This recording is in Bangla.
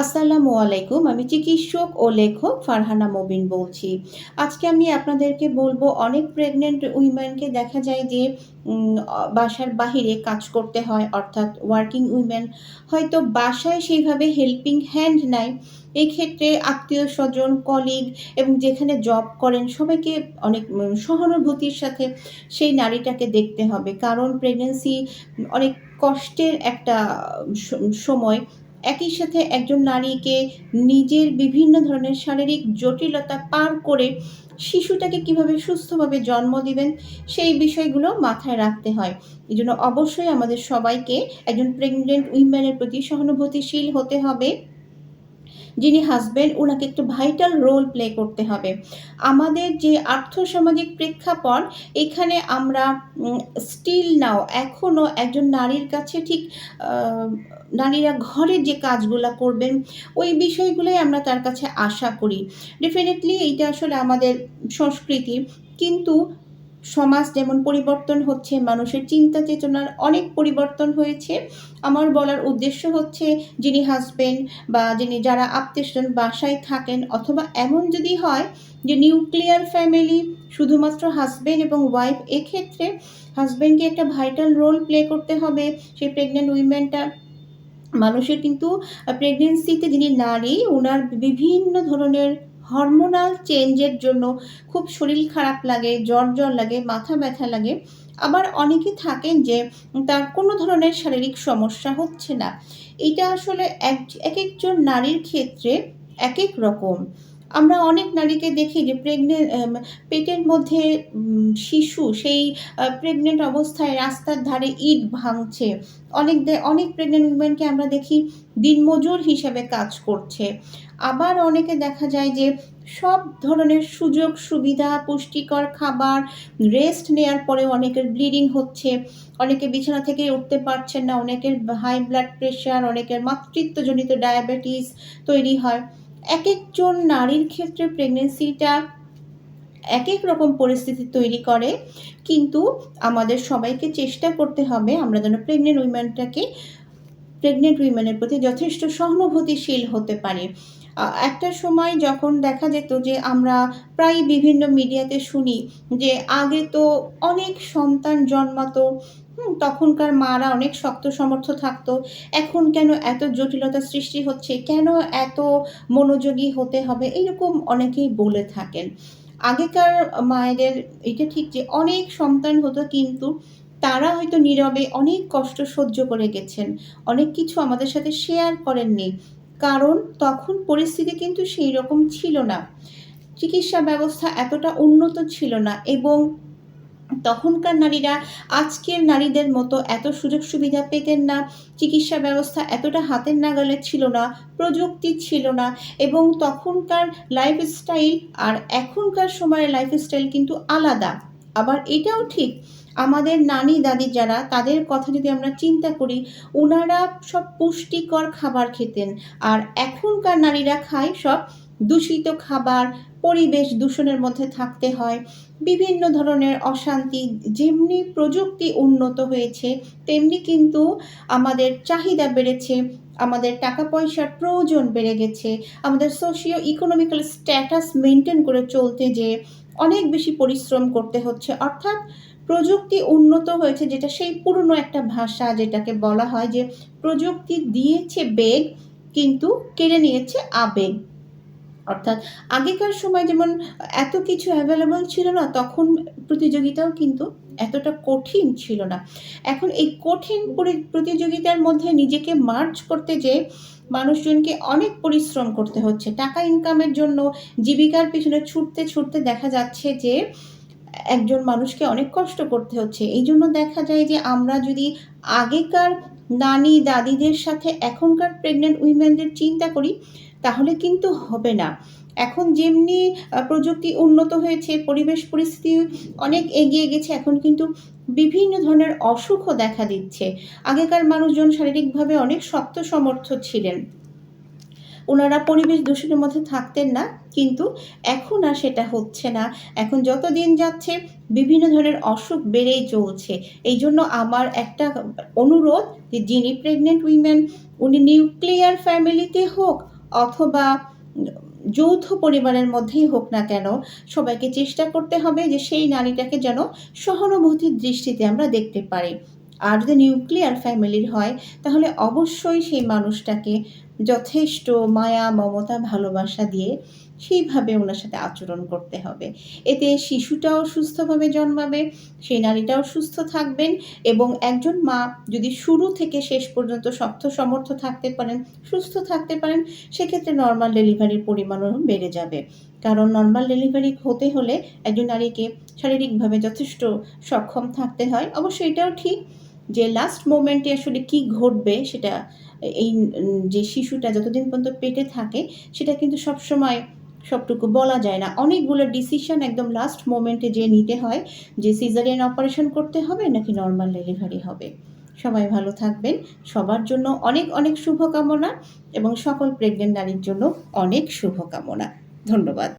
আসসালামু আলাইকুম, আমি চিকিৎসক ও লেখক ফারহানা মবিন বলছি। আজকে আমি আপনাদেরকে বলব, অনেক প্রেগনেন্ট উইমেনকে দেখা যায় যে বাসার বাহিরে কাজ করতে হয়, অর্থাৎ ওয়ার্কিং উইমেন হয়তো বাসায় সেইভাবে হেল্পিং হ্যান্ড নাই। এই ক্ষেত্রে আত্মীয় স্বজন কলিগ এবং যেখানে জব করেন, সবাইকে অনেক সহানুভূতির সাথে সেই নারীটাকে দেখতে হবে। কারণ প্রেগনেন্সি অনেক কষ্টের একটা সময় একই সাথে একজন নারীকে নিজের বিভিন্ন ধরনের শারীরিক জটিলতা পার করে শিশুটাকে কীভাবে সুস্থভাবে জন্ম দিবেন, সেই বিষয়গুলো মাথায় রাখতে হয়। এই জন্য অবশ্যই আমাদের সবাইকে একজন প্রেগনেন্ট উইমেনের প্রতি সহানুভূতিশীল হতে হবে। যিনি হাজবেন্ড ওনাকে একটু ভাইটাল রোল প্লে করতে হবে। আমাদের যে আর্থসামাজিক প্রেক্ষাপট, এখানে আমরা স্টিল নাও এখনও একজন নারীর কাছে ঠিক নারীরা ঘরে যে কাজগুলো করবেন, ওই বিষয়গুলোই আমরা তার কাছে আশা করি। ডেফিনেটলি এইটা আসলে আমাদের সংস্কৃতি, কিন্তু সমাজ যেমন পরিবর্তন হচ্ছে, মানুষের চিন্তা চেতনার অনেক পরিবর্তন হয়েছে। আমার বলার উদ্দেশ্য হচ্ছে, যিনি হাজবেন্ড বা যিনি যারা আত্মীয়স্বজন বাসায় থাকেন অথবা এমন যদি হয় যে নিউক্লিয়ার ফ্যামিলি শুধুমাত্র হাজবেন্ড এবং ওয়াইফ এক্ষেত্রে হাজব্যান্ডকে একটা ভাইটাল রোল প্লে করতে হবে সেই প্রেগনেন্ট উইমেনটা মানুষের কিন্তু প্রেগনেন্সিতে যিনি নারী ওনার বিভিন্ন ধরনের হরমোনাল চেঞ্জের জন্য খুব শরীর খারাপ লাগে, জ্বর জ্বর লাগে, মাথা ব্যথা লাগে। আবার অনেকে থাকেন যে তার কোনো ধরনের শারীরিক সমস্যা হচ্ছে না। এটা আসলে এক এক একজন নারীর ক্ষেত্রে এক এক রকম। আমরা অনেক নারীকে দেখি যে প্রেগনেন্ট পেটের মধ্যে শিশু সেই প্রেগনেন্ট অবস্থায় রাস্তার ধারে ইট ভাঙছে। অনেক অনেক প্রেগনেন্ট উইমেনকে আমরা দেখি দিনমজুর হিসেবে কাজ করছে। আবার অনেকে দেখা যায় যে সব ধরনের সুযোগ, সুবিধা, পুষ্টিকর খাবার রেস্ট নেওয়ার পরেও অনেকের ব্লিডিং হচ্ছে। অনেকে বিছানা থেকে উঠতে পারছেন না, অনেকের হাই ব্লাড প্রেশার অনেকের মাতৃত্বজনিত ডায়াবেটিস তৈরি হয়। এক একজন নারীর ক্ষেত্রে প্রেগনেন্সিটা এক এক রকম পরিস্থিতি তৈরি করে। কিন্তু আমাদের সবাইকে চেষ্টা করতে হবে আমরা যেন প্রেগনেন্ট উইমেনটাকে প্রেগনেন্ট উইমেনের প্রতি যথেষ্ট সহানুভূতিশীল হতে পারি। একটা সময় যখন দেখা যেত যে আমরা প্রায় বিভিন্ন মিডিয়াতে শুনি যে আগে তো অনেক সন্তান জন্মাতো তখনকার মারা অনেক শক্ত সমর্থ থাকতো। এখন কেন এত জটিলতা সৃষ্টি হচ্ছে? কেন এত মনোযোগী হতে হবে? এরকম অনেকেই বলে থাকেন। আগেকার মায়েদের এটা ঠিক যে অনেক সন্তান হতো কিন্তু তারা হয়তো নীরবে অনেক কষ্ট সহ্য করে গেছেন। অনেক কিছু আমাদের সাথে শেয়ার করেননি। কারণ তখন পরিস্থিতি কিন্তু সেই রকম ছিল না। চিকিৎসা ব্যবস্থা এতটা উন্নত ছিল না এবং তখনকার নারীরা আজকের নারীদের মতো এত সুযোগ সুবিধা পেতেন না, চিকিৎসা ব্যবস্থা এতটা হাতের নাগালে ছিল না, প্রযুক্তি ছিল না এবং তখনকার লাইফস্টাইল আর এখনকার সময়ের লাইফস্টাইল কিন্তু আলাদা। আবার এটাও ঠিক, আমাদের নানি দাদি যারা, তাদের কথা যদি আমরা চিন্তা করি ওনারা সব পুষ্টিকর খাবার খেতেন আর এখনকার নারীরা খায় সব দূষিত খাবার পরিবেশ দূষণের মধ্যে থাকতে হয়। বিভিন্ন ধরনের অশান্তি যেমনি প্রযুক্তি উন্নত হয়েছে, তেমনি কিন্তু আমাদের চাহিদা বেড়েছে, আমাদের টাকা পয়সার প্রয়োজন বেড়ে গেছে, আমাদের সোশিও ইকোনমিক্যাল স্ট্যাটাস মেনটেন করে চলতে যে অনেক বেশি পরিশ্রম করতে হচ্ছে। অর্থাৎ প্রযুক্তি উন্নত হয়েছে যেটা সেই পুরনো একটা ভাষা যেটাকে বলা হয় যে প্রযুক্তি দিয়েছে বেগ, কিন্তু কেড়ে নিয়েছে আবেগ। অর্থাৎ আগেকার সময় যেমন এত কিছু অ্যাভেলেবল ছিল না, তখন প্রতিযোগিতাও কিন্তু এতটা কঠিন ছিল না। এখন এই কঠিন পরি- প্রতিযোগিতার মধ্যে নিজেকে মার্চ করতে যে মানুষজনকে অনেক পরিশ্রম করতে হচ্ছে। টাকা ইনকামের জন্য জীবিকার পিছনে ছুটতে ছুটতে দেখা যাচ্ছে যে একজন মানুষকে অনেক কষ্ট করতে হচ্ছে। এই জন্য দেখা যায় যে আমরা যদি আগেকার নানি দাদিদের সাথে এখনকার প্রেগনেন্ট উইমেনদের চিন্তা করি তাহলে কিন্তু হবে না। এখন যেমনি প্রযুক্তি উন্নত হয়েছে, পরিবেশ পরিস্থিতি অনেক এগিয়ে গেছে, এখন কিন্তু বিভিন্ন ধরনের অসুখও দেখা দিচ্ছে। আগেকার মানুষজন শারীরিকভাবে অনেক শক্ত সমর্থ ছিলেন। ওনারা পরিবেশ দূষণের মধ্যে থাকতেন না, কিন্তু এখন আর সেটা হচ্ছে না। এখন যত দিন যাচ্ছে, বিভিন্ন ধরনের অসুখ বেড়েই চলছে। এই জন্য আমার একটা অনুরোধ যে, যিনি প্রেগনেন্ট উইমেন উনি নিউক্লিয়ার ফ্যামিলিতে হোক অথবা যৌথ পরিবারের মধ্যেই হোক না কেন, সবাইকে চেষ্টা করতে হবে যে সেই নারীটাকে যেন সহানুভূতির দৃষ্টিতে আমরা দেখতে পারি। আর যদি নিউক্লিয়ার ফ্যামিলির হয়, তাহলে অবশ্যই সেই মানুষটাকে যথেষ্ট মায়া, মমতা, ভালোবাসা দিয়ে সেইভাবে ওনার সাথে আচরণ করতে হবে। এতে শিশুটাও সুস্থভাবে জন্মাবে, সেই নারীটাও সুস্থ থাকবেন এবং একজন মা যদি শুরু থেকে শেষ পর্যন্ত শক্ত সমর্থ থাকতে পারেন, সুস্থ থাকতে পারেন, সেক্ষেত্রে নর্মাল ডেলিভারির পরিমাণও বেড়ে যাবে। কারণ নর্মাল ডেলিভারি হতে হলে একজন নারীকে শারীরিকভাবে যথেষ্ট সক্ষম থাকতে হয়। অবশ্য এটাও ঠিক যে লাস্ট মোমেন্টে আসলে কি ঘটবে সেটা এই যে শিশুটা যতদিন পর্যন্ত পেটে থাকে, সেটা কিন্তু সবসময় সবটুকু বলা যায় না। অনেকগুলো ডিসিশন একদম লাস্ট মোমেন্টে যে নিতে হয়, যে সিজারিয়ান অপারেশন করতে হবে নাকি নর্মাল ডেলিভারি হবে। সবাই ভালো থাকবেন, সবার জন্য অনেক অনেক শুভকামনা এবং সকল প্রেগনেন্ট নারীর জন্য অনেক শুভকামনা। ধন্যবাদ।